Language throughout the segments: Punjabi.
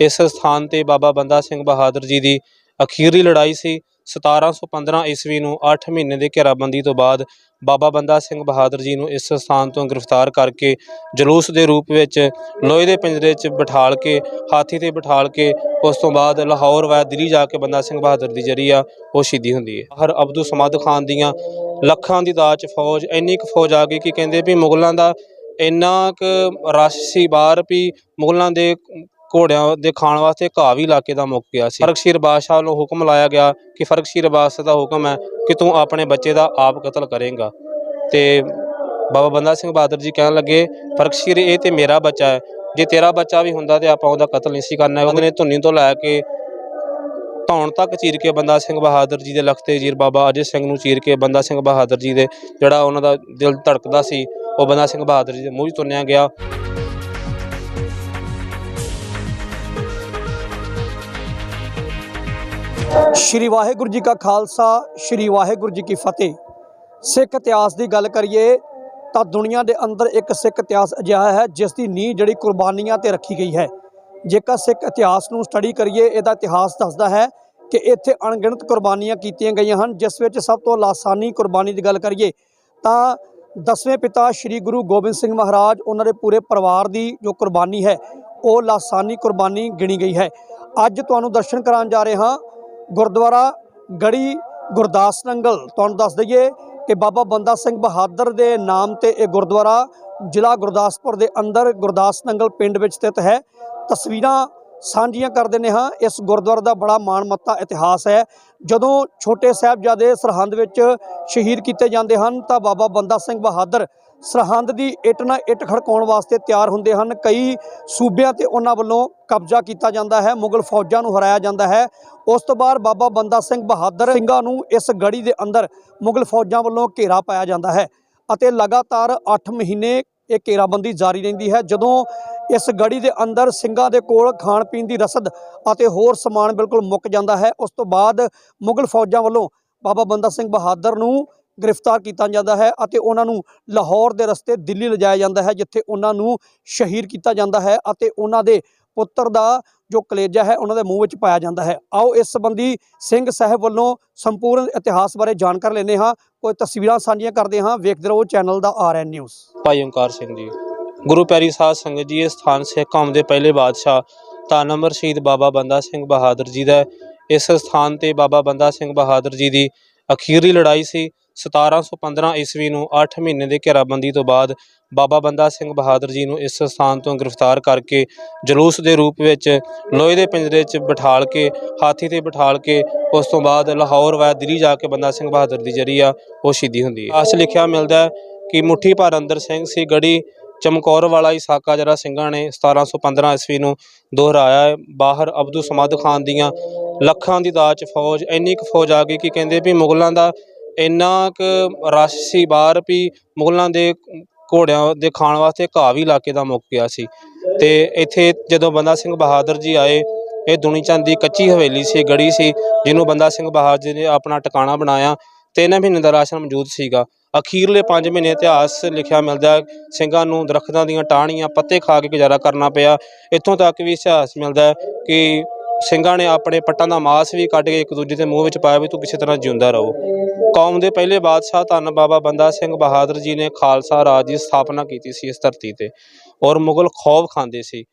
ਇਸ ਸਥਾਨ ਤੇ ਬਾਬਾ ਬੰਦਾ ਸਿੰਘ ਬਹਾਦਰ ਜੀ ਦੀ ਅਖੀਰੀ ਲੜਾਈ ਸੀ। 1715 ਈਸਵੀ ਨੂੰ 8 ਮਹੀਨੇ ਦੇ ਘੇਰਾਬੰਦੀ ਤੋਂ ਬਾਅਦ ਬਾਬਾ ਬੰਦਾ ਸਿੰਘ ਬਹਾਦਰ ਜੀ ਨੂੰ ਇਸ ਸਥਾਨ ਤੋਂ ਗ੍ਰਿਫਤਾਰ ਕਰਕੇ ਜਲੂਸ ਦੇ ਰੂਪ ਵਿੱਚ ਲੋਹੇ ਦੇ ਪਿੰਜਰੇ 'ਚ ਬਿਠਾਲ ਕੇ, ਹਾਥੀ ਤੇ ਬਿਠਾਲ ਕੇ, ਉਸ ਤੋਂ ਬਾਅਦ ਲਾਹੌਰ ਵੈ ਦਿੱਲੀ ਜਾ ਕੇ ਬੰਦਾ ਸਿੰਘ ਬਹਾਦਰ ਦੀ ਜਿਹੜੀ ਆ ਉਹ ਸ਼ਹੀਦੀ ਹੁੰਦੀ ਹੈ ਹਰ ਅਬਦੁਲ ਸਮਦ ਖਾਨ ਦੀਆਂ ਲੱਖਾਂ ਦੀ ਦਾਚ ਫੌਜ, ਇੰਨੀ ਕੁ ਫੌਜ ਆ ਗਈ ਕਿ ਕਹਿੰਦੇ ਵੀ ਮੁਗਲਾਂ ਦਾ ਇੰਨਾ ਕੁ ਰਸ਼ ਸੀ, ਬਾਹਰ ਵੀ ਮੁਗਲਾਂ ਦੇ ਘੋੜਿਆਂ ਦੇ ਖਾਣ ਵਾਸਤੇ ਘਾਹ ਵੀ ਇਲਾਕੇ ਦਾ ਮੁੱਕ ਗਿਆ ਸੀ। ਫਰਕਸ਼ੀਰ ਬਾਦਸ਼ਾਹ ਨੂੰ ਹੁਕਮ ਲਾਇਆ ਗਿਆ ਕਿ ਫਰਕਸ਼ੀਰ ਬਾਦਸ਼ਾਹ ਦਾ ਹੁਕਮ ਹੈ ਕਿ ਤੂੰ ਆਪਣੇ ਬੱਚੇ ਦਾ ਆਪ ਕਤਲ ਕਰੇਂਗਾ। ਤੇ ਬਾਬਾ ਬੰਦਾ ਸਿੰਘ ਬਹਾਦਰ ਜੀ ਕਹਿਣ ਲੱਗੇ ਫਰਕਸ਼ੀਰ ਇਹ ਤੇ ਮੇਰਾ ਬੱਚਾ ਹੈ, ਜੇ ਤੇਰਾ ਬੱਚਾ ਵੀ ਹੁੰਦਾ ਤੇ ਆਪਾਂ ਉਹਦਾ ਕਤਲ ਨਹੀਂ ਸੀ ਕਰਨਾ ਉਹਦੇ ਨੇ ਧੁੰਨੀ ਤੋਂ ਲੈ ਕੇ ਧੌਣ ਤੱਕ ਚੀਰ ਕੇ ਬੰਦਾ ਸਿੰਘ ਬਹਾਦਰ ਜੀ ਦੇ ਲਖਤੇ ਜੀਰ ਬਾਬਾ ਅਜੇ ਸਿੰਘ ਨੂੰ ਚੀਰ ਕੇ ਬੰਦਾ ਸਿੰਘ ਬਹਾਦਰ ਜੀ ਦੇ ਜਿਹੜਾ ਉਹਨਾਂ ਦਾ ਦਿਲ ਧੜਕਦਾ ਸੀ, ਉਹ ਬੰਦਾ ਸਿੰਘ ਬਹਾਦਰ ਜੀ ਦੇ ਮੂੰਹ 'ਚ ਤੁੰਨਿਆ ਗਿਆ। ਸ਼੍ਰੀ ਵਾਹਿਗੁਰੂ ਜੀ ਕਾ ਖਾਲਸਾ, ਸ਼੍ਰੀ ਵਾਹਿਗੁਰੂ ਜੀ ਕੀ ਫਤਿਹ। ਸਿੱਖ ਇਤਿਹਾਸ ਦੀ ਗੱਲ ਕਰੀਏ ਤਾਂ ਦੁਨੀਆ ਦੇ ਅੰਦਰ ਇੱਕ ਸਿੱਖ ਇਤਿਹਾਸ ਅਜਿਹਾ ਹੈ ਜਿਸ ਦੀ ਨੀਂਹ ਜਿਹੜੀ ਕੁਰਬਾਨੀਆਂ ਤੇ ਰੱਖੀ ਗਈ ਹੈ। ਜੇਕਰ ਸਿੱਖ ਇਤਿਹਾਸ ਨੂੰ ਸਟੱਡੀ ਕਰੀਏ, ਇਹਦਾ ਇਤਿਹਾਸ ਦੱਸਦਾ ਹੈ ਕਿ ਇੱਥੇ ਅਣਗਿਣਤ ਕੁਰਬਾਨੀਆਂ ਕੀਤੀਆਂ ਗਈਆਂ ਹਨ, ਜਿਸ ਵਿੱਚ ਸਭ ਤੋਂ ਲਾਸਾਨੀ ਕੁਰਬਾਨੀ ਦੀ ਗੱਲ ਕਰੀਏ ਤਾਂ ਦਸਵੇਂ ਪਿਤਾ ਸ੍ਰੀ ਗੁਰੂ ਗੋਬਿੰਦ ਸਿੰਘ ਮਹਾਰਾਜ, ਉਹਨਾਂ ਦੇ ਪੂਰੇ ਪਰਿਵਾਰ ਦੀ ਜੋ ਕੁਰਬਾਨੀ ਹੈ, ਉਹ ਲਾਸਾਨੀ ਕੁਰਬਾਨੀ ਗਿਣੀ ਗਈ ਹੈ। ਅੱਜ ਤੁਹਾਨੂੰ ਦਰਸ਼ਨ ਕਰਾਉਣ ਜਾ ਰਹੇ ਹਾਂ ਗੁਰਦੁਆਰਾ ਗੜੀ ਗੁਰਦਾਸ ਨੰਗਲ। ਤੁਹਾਨੂੰ ਦੱਸ ਦਈਏ ਕਿ ਬਾਬਾ ਬੰਦਾ ਸਿੰਘ ਬਹਾਦਰ ਦੇ ਨਾਮ ਤੇ ਇਹ ਗੁਰਦੁਆਰਾ ਜ਼ਿਲ੍ਹਾ ਗੁਰਦਾਸਪੁਰ ਦੇ ਅੰਦਰ ਗੁਰਦਾਸ ਨੰਗਲ ਪਿੰਡ ਵਿੱਚ ਸਥਿਤ ਹੈ। ਤਸਵੀਰਾਂ ਸਾਂਝੀਆਂ ਕਰ ਦਿੰਦੇ ਹਾਂ। ਇਸ ਗੁਰਦੁਆਰੇ ਦਾ ਬੜਾ ਮਾਣਮੱਤਾ ਇਤਿਹਾਸ ਹੈ। ਜਦੋਂ ਛੋਟੇ ਸਾਹਿਬਜ਼ਾਦੇ ਸਰਹੰਦ ਵਿੱਚ ਸ਼ਹੀਦ ਕੀਤੇ ਜਾਂਦੇ ਹਨ ਤਾਂ ਬਾਬਾ ਬੰਦਾ ਸਿੰਘ ਬਹਾਦਰ ਸਰਹੰਦ ਦੀ ਇੱਟ ਨਾਲ ਇੱਟ ਖੜਕਾਉਣ ਵਾਸਤੇ ਤਿਆਰ ਹੁੰਦੇ ਹਨ। ਕਈ ਸੂਬਿਆਂ ਤੇ ਉਹਨਾਂ ਵੱਲੋਂ ਕਬਜ਼ਾ ਕੀਤਾ ਜਾਂਦਾ ਹੈ, ਮੁਗਲ ਫੌਜਾਂ ਨੂੰ ਹਰਾਇਆ ਜਾਂਦਾ ਹੈ। ਉਸ ਤੋਂ ਬਾਅਦ ਬਾਬਾ ਬੰਦਾ ਸਿੰਘ ਬਹਾਦਰ ਸਿੰਘਾਂ ਨੂੰ ਇਸ ਗੜੀ ਦੇ ਅੰਦਰ ਮੁਗਲ ਫੌਜਾਂ ਵੱਲੋਂ ਘੇਰਾ ਪਾਇਆ ਜਾਂਦਾ ਹੈ ਅਤੇ ਲਗਾਤਾਰ 8 ਮਹੀਨੇ ਇਹ ਘੇਰਾਬੰਦੀ ਜਾਰੀ ਰਹਿੰਦੀ ਹੈ। ਜਦੋਂ ਇਸ ਗੜੀ ਦੇ ਅੰਦਰ ਸਿੰਘਾਂ ਦੇ ਕੋਲ ਖਾਣ ਪੀਣ ਦੀ ਰਸਦ ਅਤੇ ਹੋਰ ਸਮਾਨ ਬਿਲਕੁਲ ਮੁੱਕ ਜਾਂਦਾ ਹੈ, ਉਸ ਤੋਂ ਬਾਅਦ ਮੁਗਲ ਫੌਜਾਂ ਵੱਲੋਂ ਬਾਬਾ ਬੰਦਾ ਸਿੰਘ ਬਹਾਦਰ ਨੂੰ ਗ੍ਰਿਫਤਾਰ ਕੀਤਾ ਜਾਂਦਾ ਹੈ ਅਤੇ ਉਹਨਾਂ ਨੂੰ ਲਾਹੌਰ ਦੇ ਰਸਤੇ ਦਿੱਲੀ ਲਿਜਾਇਆ ਜਾਂਦਾ ਹੈ, ਜਿੱਥੇ ਉਹਨਾਂ ਨੂੰ ਸ਼ਹੀਦ ਕੀਤਾ ਜਾਂਦਾ ਹੈ ਅਤੇ ਉਹਨਾਂ ਦੇ ਪੁੱਤਰ ਦਾ ਜੋ ਕਲੇਜਾ ਹੈ ਉਹਨਾਂ ਦੇ ਮੂੰਹ ਵਿੱਚ ਪਾਇਆ ਜਾਂਦਾ ਹੈ। ਆਓ ਇਸ ਸੰਬੰਧੀ ਸਿੰਘ ਸਾਹਿਬ ਵੱਲੋਂ ਸੰਪੂਰਨ ਇਤਿਹਾਸ ਬਾਰੇ ਜਾਣਕਾਰੀ ਲੈਂਦੇ ਹਾਂ। ਕੋਈ ਤਸਵੀਰਾਂ ਸਾਂਝੀਆਂ ਕਰਦੇ ਹਾਂ। ਵੇਖਦੇ ਰਹੋ ਚੈਨਲ ਦਾ ਆਰਐਨ ਨਿਊਜ਼। ਭਾਈ ਓਂਕਾਰ ਸਿੰਘ ਜੀ, ਗੁਰੂ ਪੈਰੀ ਸਾਧ ਸੰਗਤ ਜੀ, ਇਹ ਸਥਾਨ ਸਿੱਖ ਕੌਮ ਦੇ ਪਹਿਲੇ ਬਾਦਸ਼ਾਹ ਧੰਨ ਅਮਰ ਸ਼ਹੀਦ ਬਾਬਾ ਬੰਦਾ ਸਿੰਘ ਬਹਾਦਰ ਜੀ ਦਾ ਇਸ ਸਥਾਨ ਤੇ ਬਾਬਾ ਬੰਦਾ ਸਿੰਘ ਬਹਾਦਰ ਜੀ ਦੀ ਅਖੀਰਲੀ ਲੜਾਈ ਸੀ। 1715 ਈਸਵੀ ਨੂੰ 8 ਮਹੀਨੇ ਦੇ ਘੇਰਾਬੰਦੀ ਤੋਂ ਬਾਅਦ ਬਾਬਾ ਬੰਦਾ ਸਿੰਘ ਬਹਾਦਰ ਜੀ ਨੂੰ ਇਸ ਸਥਾਨ ਤੋਂ ਗ੍ਰਿਫਤਾਰ ਕਰਕੇ ਜਲੂਸ ਦੇ ਰੂਪ ਵਿੱਚ ਲੋਹੇ ਦੇ ਪਿੰਜਰੇ 'ਚ ਬਿਠਾਲ ਕੇ, ਹਾਥੀ ਤੇ ਬਿਠਾਲ ਕੇ, ਉਸ ਤੋਂ ਬਾਅਦ ਲਾਹੌਰ ਵੈ ਦਿੱਲੀ ਜਾ ਕੇ ਬੰਦਾ ਸਿੰਘ ਬਹਾਦਰ ਦੀ ਜਿਹੜੀ ਆ, ਉਹ ਸ਼ਹੀਦੀ ਹੁੰਦੀ ਹੈ। ਆਸ ਲਿਖਿਆ ਮਿਲਦਾ ਕਿ ਮੁੱਠੀ ਭਰ ਅੰਦਰ ਸਿੰਘ ਸੀ ਗੜੀ ਚਮਕੌਰ ਵਾਲਾ ਇਸਾਕਾ ਜਿਹੜਾ ਸਿੰਘਾਂ ਨੇ 1715 ਈਸਵੀ ਨੂੰ ਦੁਹਰਾਇਆ ਹੈ। ਬਾਹਰ ਅਬਦੁਲ ਸਮਦ ਖਾਨ ਦੀਆਂ ਲੱਖਾਂ ਦੀ ਦਾਚ ਫੌਜ, ਇੰਨੀ ਕੁ ਫੌਜ ਆ ਗਈ ਕਿ ਕਹਿੰਦੇ ਵੀ ਮੁਗਲਾਂ ਦਾ ਇੰਨਾ ਕੁ ਰਸ਼ ਸੀ ਬਾਹਰ ਵੀ ਮੁਗਲਾਂ ਦੇ ਘੋੜਿਆਂ ਦੇ ਖਾਣ ਵਾਸਤੇ ਘਾਹ ਵੀ ਇਲਾਕੇ ਦਾ ਮੁੱਕ ਗਿਆ ਸੀ। ਤੇ ਇੱਥੇ ਜਦੋਂ ਬੰਦਾ ਸਿੰਘ ਬਹਾਦਰ ਜੀ ਆਏ, ਇਹ ਦੁਨੀ ਚੰਦ ਦੀ ਕੱਚੀ ਹਵੇਲੀ ਸੀ, ਗੜੀ ਸੀ, ਜਿਹਨੂੰ ਬੰਦਾ ਸਿੰਘ ਬਹਾਦਰ ਜੀ ਨੇ ਆਪਣਾ ਟਿਕਾਣਾ ਬਣਾਇਆ ਤਿੰਨ ਮਹੀਨੇ ਦਾ ਰਾਸ਼ਨ ਮੌਜੂਦ ਸੀਗਾ। ਅਖੀਰਲੇ 5 ਮਹੀਨੇ ਇਤਿਹਾਸ ਲਿਖਿਆ ਮਿਲਦਾ ਸਿੰਘਾਂ ਨੂੰ ਦਰਖਤਾਂ ਦੀਆਂ ਟਾਹਣੀਆਂ, ਪੱਤੇ ਖਾ ਕੇ ਗੁਜ਼ਾਰਾ ਕਰਨਾ ਪਿਆ। ਇੱਥੋਂ ਤੱਕ ਵੀ ਇਤਿਹਾਸ ਮਿਲਦਾ ਕਿ ਸਿੰਘਾਂ ਨੇ ਆਪਣੇ ਪੱਟਾਂ ਦਾ ਮਾਸ ਵੀ ਕੱਢ ਕੇ ਇੱਕ ਦੂਜੇ ਦੇ ਮੂੰਹ ਵਿੱਚ ਪਾਇਆ ਵੀ ਤੂੰ ਕਿਸੇ ਤਰ੍ਹਾਂ ਜਿਉਂਦਾ ਰਹੋ। ਕੌਮ ਦੇ ਪਹਿਲੇ ਬਾਦਸ਼ਾਹ ਧੰਨ ਬਾਬਾ ਬੰਦਾ ਸਿੰਘ ਬਹਾਦਰ ਜੀ ਨੇ ਖਾਲਸਾ ਰਾਜ ਦੀ ਸਥਾਪਨਾ ਕੀਤੀ ਸੀ ਇਸ ਧਰਤੀ ਤੇ ਔਰ ਮੁਗਲ ਖੌਫ ਖਾਂਦੇ ਸੀ।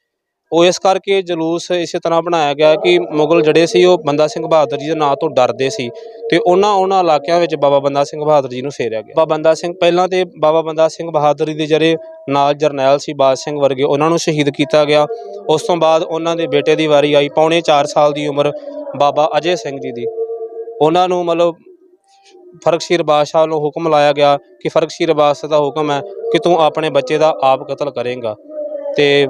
ਉਹ ਇਸ ਕਰਕੇ ਜਲੂਸ ਇਸੇ ਤਰ੍ਹਾਂ ਬਣਾਇਆ ਗਿਆ ਕਿ ਮੁਗਲ ਜਿਹੜੇ ਸੀ ਉਹ ਬੰਦਾ ਸਿੰਘ ਬਹਾਦਰ ਜੀ ਦੇ ਨਾਂ ਤੋਂ ਡਰਦੇ ਸੀ ਤੇ ਉਹਨਾਂ ਉਹਨਾਂ ਇਲਾਕਿਆਂ ਵਿੱਚ ਬਾਬਾ ਬੰਦਾ ਸਿੰਘ ਬਹਾਦਰ ਜੀ ਨੂੰ ਫੇਰਿਆ ਗਿਆ। ਬਾਬਾ ਬੰਦਾ ਸਿੰਘ ਪਹਿਲਾਂ ਤੇ ਬਾਬਾ ਬੰਦਾ ਸਿੰਘ ਬਹਾਦਰ ਜੀ ਦੇ ਜਿਹੜੇ ਨਾਲ ਜਰਨੈਲ ਸੀ ਬਾਦ ਸਿੰਘ ਵਰਗੇ ਉਹਨਾਂ ਨੂੰ ਸ਼ਹੀਦ ਕੀਤਾ ਗਿਆ। ਉਸ ਤੋਂ ਬਾਅਦ ਉਹਨਾਂ ਦੇ ਬੇਟੇ ਦੀ ਵਾਰੀ ਆਈ ਪੌਣੇ 4 ਸਾਲ ਦੀ ਉਮਰ ਬਾਬਾ ਅਜੇ ਸਿੰਘ ਜੀ ਦੀ। ਉਹਨਾਂ ਨੂੰ ਮਤਲਬ ਫਰਕਸ਼ੀਰ ਬਾਦਸ਼ਾਹ ਨੂੰ ਹੁਕਮ ਲਾਇਆ ਗਿਆ ਕਿ ਫਰਕਸ਼ੀਰ ਬਾਦਸ਼ਾਹ ਦਾ ਹੁਕਮ ਹੈ ਕਿ ਤੂੰ ਆਪਣੇ ਬੱਚੇ ਦਾ ਆਪ ਕਤਲ ਕਰੇਂਗਾ। ਤੇ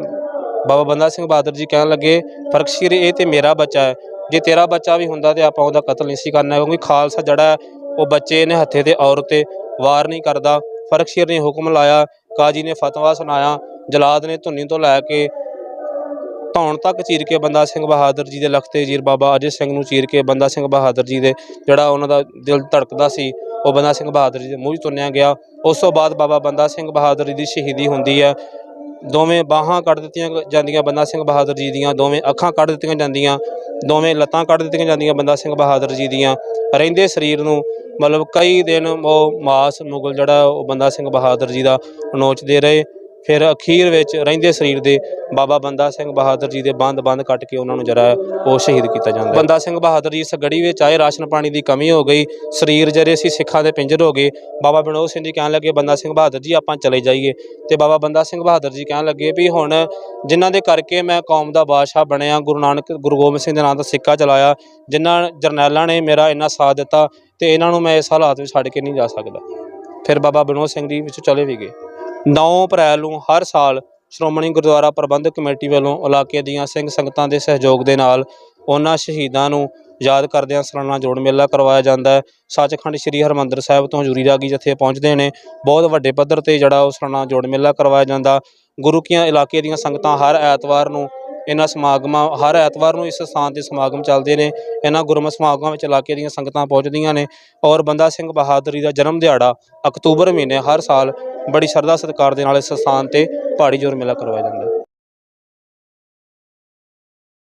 ਬਾਬਾ ਬੰਦਾ ਸਿੰਘ ਬਹਾਦਰ ਜੀ ਕਹਿਣ ਲੱਗੇ ਫਰਕਸ਼ੀਰ ਇਹ ਤੇ ਮੇਰਾ ਬੱਚਾ ਹੈ। ਜੇ ਤੇਰਾ ਬੱਚਾ ਵੀ ਹੁੰਦਾ ਤੇ ਆਪਾਂ ਉਹਦਾ ਕਤਲ ਨਹੀਂ ਸੀ ਕਰਨਾ ਕਿਉਂਕਿ ਖਾਲਸਾ ਜਿਹੜਾ ਹੈ, ਉਹ ਬੱਚੇ ਨੇ ਹੱਥੇ ਤੇ ਔਰਤ ਤੇ ਵਾਰ ਨਹੀਂ ਕਰਦਾ। ਫਰਕਸ਼ੀਰ ਨੇ ਹੁਕਮ ਲਾਇਆ ਕਾਜੀ ਨੇ ਫਤਵਾ ਸੁਣਾਇਆ ਜਲਾਦ ਨੇ ਧੁੰਨੀ ਤੋਂ ਲੈ ਕੇ ਧੌਣ ਤੱਕ ਚੀਰ ਕੇ ਬੰਦਾ ਸਿੰਘ ਬਹਾਦਰ ਜੀ ਦੇ ਲਖਤੇ ਜੀਰ ਬਾਬਾ ਅਜੇ ਸਿੰਘ ਨੂੰ ਚੀਰ ਕੇ ਬੰਦਾ ਸਿੰਘ ਬਹਾਦਰ ਜੀ ਦੇ ਜਿਹੜਾ ਉਹਨਾਂ ਦਾ ਦਿਲ ਧੜਕਦਾ ਸੀ ਉਹ ਬੰਦਾ ਸਿੰਘ ਬਹਾਦਰ ਜੀ ਦੇ ਮੂੰਹ 'ਚ ਤੁੰਨਿਆ ਗਿਆ। ਉਸ ਤੋਂ ਬਾਅਦ ਬਾਬਾ ਬੰਦਾ ਸਿੰਘ ਬਹਾਦਰ ਜੀ ਦੀ ਸ਼ਹੀਦੀ ਹੁੰਦੀ ਹੈ। ਦੋਵੇਂ ਬਾਹਾਂ ਕੱਢ ਦਿੱਤੀਆਂ ਗ- ਜਾਂਦੀਆਂ ਬੰਦਾ ਸਿੰਘ ਬਹਾਦਰ ਜੀ ਦੀਆਂ, ਦੋਵੇਂ ਅੱਖਾਂ ਕੱਢ ਦਿੱਤੀਆਂ ਜਾਂਦੀਆਂ, ਦੋਵੇਂ ਲੱਤਾਂ ਕੱਢ ਦਿੱਤੀਆਂ ਜਾਂਦੀਆਂ ਬੰਦਾ ਸਿੰਘ ਬਹਾਦਰ ਜੀ ਦੀਆਂ। ਰਹਿੰਦੇ ਸਰੀਰ ਨੂੰ ਮਤਲਬ ਕਈ ਦਿਨ ਉਹ ਮਾਸ ਮੁਗਲ ਜਿਹੜਾ ਉਹ ਬੰਦਾ ਸਿੰਘ ਬਹਾਦਰ ਜੀ ਦਾ ਨੋਚਦੇ ਰਹੇ। ਫਿਰ ਅਖੀਰ ਵਿੱਚ ਰਹਿੰਦੇ ਸਰੀਰ ਦੇ ਬਾਬਾ ਬੰਦਾ ਸਿੰਘ ਬਹਾਦਰ ਜੀ ਦੇ ਬੰਦ ਬੰਦ ਕੱਟ ਕੇ ਉਹਨਾਂ ਨੂੰ ਜਿਹੜਾ ਉਹ ਸ਼ਹੀਦ ਕੀਤਾ ਜਾਂਦਾ ਬੰਦਾ ਸਿੰਘ ਬਹਾਦਰ ਜੀ ਇਸ ਗੜੀ ਵਿੱਚ ਆਏ, ਰਾਸ਼ਨ ਪਾਣੀ ਦੀ ਕਮੀ ਹੋ ਗਈ, ਸਰੀਰ ਜਿਹੜੇ ਸੀ ਸਿੱਖਾਂ ਦੇ ਪਿੰਜਰ ਹੋ ਗਏ। ਬਾਬਾ ਵਿਨੋਦ ਸਿੰਘ ਜੀ ਕਹਿਣ ਲੱਗੇ, ਬੰਦਾ ਸਿੰਘ ਬਹਾਦਰ ਜੀ, ਆਪਾਂ ਚਲੇ ਜਾਈਏ। ਤੇ ਬਾਬਾ ਬੰਦਾ ਸਿੰਘ ਬਹਾਦਰ ਜੀ ਕਹਿਣ ਲੱਗੇ ਵੀ ਹੁਣ ਜਿਨ੍ਹਾਂ ਦੇ ਕਰਕੇ ਮੈਂ ਕੌਮ ਦਾ ਬਾਦਸ਼ਾਹ ਬਣਿਆ, ਗੁਰੂ ਨਾਨਕ, ਗੁਰੂ ਗੋਬਿੰਦ ਸਿੰਘ ਦੇ ਨਾਂ ਦਾ ਸਿੱਕਾ ਚਲਾਇਆ, ਜਿਨ੍ਹਾਂ ਜਰਨੈਲਾਂ ਨੇ ਮੇਰਾ ਇੰਨਾ ਸਾਥ ਦਿੱਤਾ ਤੇ ਇਹਨਾਂ ਨੂੰ ਮੈਂ ਇਸ ਹਾਲਾਤ ਵਿੱਚ ਛੱਡ ਕੇ ਨਹੀਂ ਜਾ ਸਕਦਾ। ਫਿਰ ਬਾਬਾ ਵਿਨੋਦ ਸਿੰਘ ਜੀ ਵਿੱਚ ਚਲੇ ਵੀ ਗਏ। 9 ਅਪ੍ਰੈਲ ਨੂੰ ਹਰ ਸਾਲ ਸ਼੍ਰੋਮਣੀ ਗੁਰਦੁਆਰਾ ਪ੍ਰਬੰਧਕ ਕਮੇਟੀ ਵੱਲੋਂ ਇਲਾਕੇ ਦੀਆਂ ਸਿੰਘ ਸੰਗਤਾਂ ਦੇ ਸਹਿਯੋਗ ਦੇ ਨਾਲ ਉਹਨਾਂ ਸ਼ਹੀਦਾਂ ਨੂੰ ਯਾਦ ਕਰਦਿਆਂ ਸਾਲਾਨਾ ਜੋੜ ਮੇਲਾ ਕਰਵਾਇਆ ਜਾਂਦਾ ਹੈ। ਸੱਚਖੰਡ ਸ੍ਰੀ ਹਰਮੰਦਰ ਸਾਹਿਬ ਤੋਂ ਹਜ਼ੂਰੀ ਰਾਗੀ ਜਥੇ ਪਹੁੰਚਦੇ ਨੇ। ਬਹੁਤ ਵੱਡੇ ਪੱਧਰ ਤੇ ਜਿਹੜਾ ਉਹ ਸਲਾਨਾ ਜੋੜ ਮੇਲਾ ਕਰਵਾਇਆ ਜਾਂਦਾ। ਗੁਰੂ ਕੀਆਂ ਇਲਾਕੇ ਦੀਆਂ ਸੰਗਤਾਂ ਹਰ ਐਤਵਾਰ ਨੂੰ ਇਹਨਾਂ ਸਮਾਗਮਾਂ, ਹਰ ਐਤਵਾਰ ਨੂੰ ਇਸ ਸਥਾਨ ਤੇ ਸਮਾਗਮ ਚੱਲਦੇ ਨੇ। ਇਹਨਾਂ ਗੁਰਮਤਿ ਸਮਾਗਮਾਂ ਵਿੱਚ ਇਲਾਕੇ ਦੀਆਂ ਸੰਗਤਾਂ ਪਹੁੰਚਦੀਆਂ ਨੇ ਔਰ ਬੰਦਾ ਸਿੰਘ ਬਹਾਦਰੀ ਦਾ ਜਨਮ ਦਿਹਾੜਾ ਅਕਤੂਬਰ ਮਹੀਨੇ ਹਰ ਸਾਲ ਬੜੀ ਸ਼ਰਧਾ ਸਤਿਕਾਰ ਦੇ ਨਾਲ ਇਸ ਸਥਾਨ ਤੇ ਪਹਾੜੀ ਜ਼ੋਰ ਮੇਲਾ ਕਰਵਾਇਆ ਜਾਂਦਾ ਹੈ।